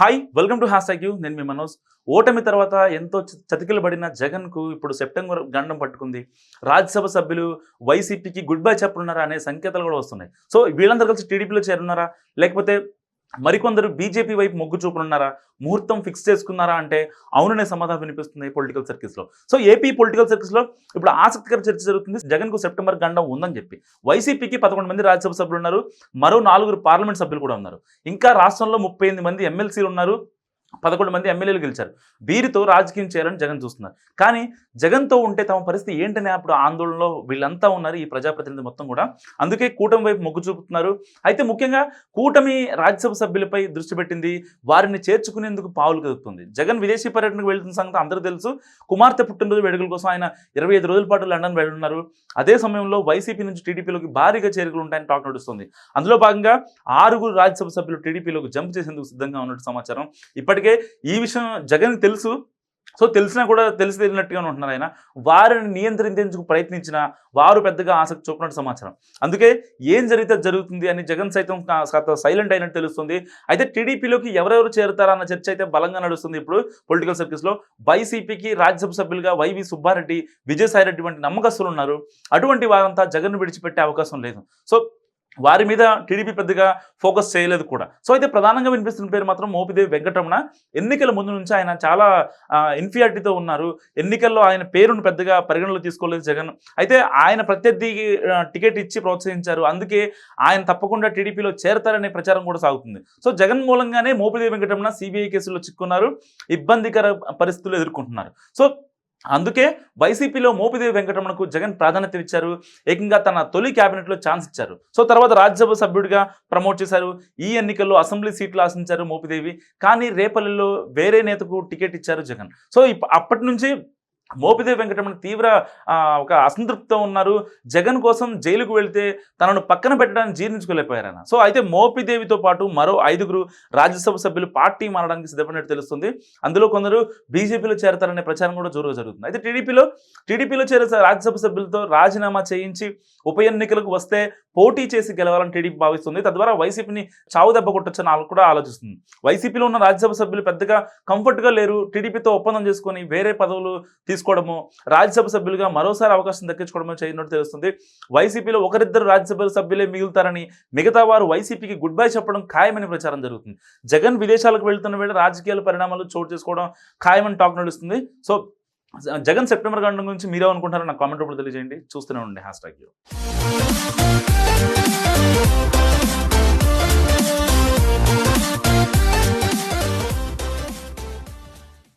Hi welcome to hash you నేను మీ మనోజ్. ఓటమి తర్వాత ఎంతో చ- చతికిలబడిన జగన్కు ఇప్పుడు సెప్టెంబర్ గండం పట్టుకుంది. రాజ్యసభ సభ్యులు వైసీపీకి గుడ్ బై చెప్పనున్నారా అనే సంకేతాలు కూడా వస్తున్నాయి. సో వీళ్ళందరూ కలిసి టీడీపీలో చేరున్నారా? లేకపోతే మరికొందరు బీజేపీ వైపు మొగ్గు చూపనున్నారా? ముహూర్తం ఫిక్స్ చేసుకున్నారా అంటే అవుననే సమాధానం వినిపిస్తుంది పొలిటికల్ సర్కిల్స్లో సో ఏపీ పొలిటికల్ సర్కిల్స్లో ఇప్పుడు ఆసక్తికర చర్చ జరుగుతుంది. జగన్కు సెప్టెంబర్ గండం ఉందని చెప్పి. వైసీపీకి పదకొండు మంది రాజ్యసభ సభ్యులు ఉన్నారు. మరో నాలుగురు పార్లమెంట్ సభ్యులు కూడా ఉన్నారు. ఇంకా రాష్ట్రంలో ముప్పై ఎనిమిది మంది ఎమ్మెల్సీలు ఉన్నారు. పదకొండు మంది ఎమ్మెల్యేలు గెలిచారు. వీరితో రాజకీయం చేయాలని జగన్ చూస్తున్నారు. కానీ జగన్తో ఉంటే తమ పరిస్థితి ఏంటనే అప్పుడు ఆందోళనలో వీళ్ళంతా ఉన్నారు ఈ ప్రజాప్రతినిధి మొత్తం కూడా. అందుకే కూటమి వైపు మొగ్గు చూపుతున్నారు. అయితే ముఖ్యంగా కూటమి రాజ్యసభ సభ్యులపై దృష్టి పెట్టింది. వారిని చేర్చుకునేందుకు పావులు కదుపుతుంది. జగన్ విదేశీ పర్యటనకు వెళ్తున్న సంగతి అందరూ తెలుసు. కుమార్తె పుట్టినరోజు వేడుకల కోసం ఆయన ఇరవై ఐదు రోజుల పాటు లండన్ వెళ్ళున్నారు అదే సమయంలో వైసీపీ నుంచి టీడీపీలోకి భారీగా చేరికలు ఉంటాయని టాక్ నడుస్తుంది. అందులో భాగంగా ఆరుగురు రాజ్యసభ సభ్యులు టీడీపీలోకి జంప్ చేసేందుకు సిద్ధంగా ఉన్నట్టు సమాచారం. ఇప్పటికే ఈ విషయం జగన్ తెలుసు. సో తెలిసినా కూడా తెలిసి తెలియనట్టుగానే ఉంటున్నారు ఆయన. వారిని నియంత్రించేందుకు ప్రయత్నించిన వారు పెద్దగా ఆసక్తి చూపినట్టు సమాచారం. అందుకే ఏం జరిగితే జరుగుతుంది అని జగన్ సైతం సైలెంట్ అయినట్టు తెలుస్తుంది. అయితే టీడీపీలోకి ఎవరెవరు చేరుతారన్న చర్చ అయితే బలంగా నడుస్తుంది ఇప్పుడు పొలిటికల్ సర్కిల్స్లో. వైసీపీకి రాజ్యసభ సభ్యులుగా వైవి సుబ్బారెడ్డి విజయసాయిరెడ్డి వంటి నమ్మకస్తులు ఉన్నారు. అటువంటి వారంతా జగన్ విడిచిపెట్టే అవకాశం లేదు. సో వారి మీద టీడీపీ పెద్దగా ఫోకస్ చేయలేదు కూడా. సో అయితే ప్రధానంగా వినిపిస్తున్న పేరు మాత్రం మోపిదేవి వెంకటరమణ. ఎన్నికల ముందు నుంచి ఆయన చాలా ఇన్ఫియారిటీతో ఉన్నారు. ఎన్నికల్లో ఆయన పేరును పెద్దగా పరిగణలో తీసుకోలేదు జగన్. అయితే ఆయన ప్రత్యర్థికి టికెట్ ఇచ్చి ప్రోత్సహించారు. అందుకే ఆయన తప్పకుండా టీడీపీలో చేరతారనే ప్రచారం కూడా సాగుతుంది. సో జగన్ మూలంగానే మోపిదేవి వెంకటరమణ సిబిఐ కేసులో చిక్కున్నారు. ఇబ్బందికర పరిస్థితులు ఎదుర్కొంటున్నారు. సో అందుకే వైసీపీలో మోపిదేవి వెంకటరమణకు జగన్ ప్రాధాన్యత ఇచ్చారు. ఏకంగా తన తొలి క్యాబినెట్లో ఛాన్స్ ఇచ్చారు. సో తర్వాత రాజ్యసభ సభ్యుడిగా ప్రమోట్ చేశారు. ఈ ఎన్నికల్లో అసెంబ్లీ సీట్లు ఆశించారు మోపిదేవి. కానీ రేపల్లెలో వేరే నేతకు టికెట్ ఇచ్చారు జగన్. సో ఇప్ప- అప్పటి నుంచి మోపిదేవి వెంకటరమణ తీవ్ర ఒక అసంతృప్తితో ఉన్నారు. జగన్ కోసం జైలుకు వెళితే తనను పక్కన పెట్టడానికి జీర్ణించుకోలేకపోయారన్న. సో అయితే మోపిదేవితో పాటు మరో ఐదుగురు రాజ్యసభ సభ్యులు పార్టీ మారడానికి సిద్ధపడినట్టు తెలుస్తుంది. అందులో కొందరు బీజేపీలో చేరతారనే ప్రచారం కూడా జోరుగా జరుగుతుంది. అయితే టీడీపీలో టీడీపీలో చేరే రాజ్యసభ సభ్యులతో రాజీనామా చేయించి ఉప ఎన్నికలకు వస్తే పోటీ చేసి గెలవాలని టీడీపీ భావిస్తుంది. తద్వారా వైసీపీని చావు దెబ్బ కొట్టొచ్చని ఆలో- కూడా ఆలోచిస్తుంది. వైసీపీలో ఉన్న రాజ్యసభ సభ్యులు పెద్దగా కంఫర్ట్గా లేరు. టీడీపీతో ఒప్పందం చేసుకొని వేరే పదవులు తీసుకోవడము రాజ్యసభ సభ్యులుగా మరోసారి అవకాశం దక్కించుకోవడమో చేయనట్టు తెలుస్తుంది. వైసీపీలో ఒకరిద్దరు రాజ్యసభ సభ్యులే మిగులుతారని మిగతా వారు వైసీపీకి గుడ్ బై చెప్పడం ఖాయమని ప్రచారం జరుగుతుంది. జగన్ విదేశాలకు వెళ్తున్న వేళ రాజకీయాల పరిణామాలు చోటు చేసుకోవడం ఖాయమని టాక్ నడుస్తుంది. సో జగన్ సెప్టెంబర్ గంటల గురించి మీరే అనుకుంటారో నాకు కామెంట్ రూపంలో తెలియజేయండి. చూస్తూనే ఉండండి. Hash tag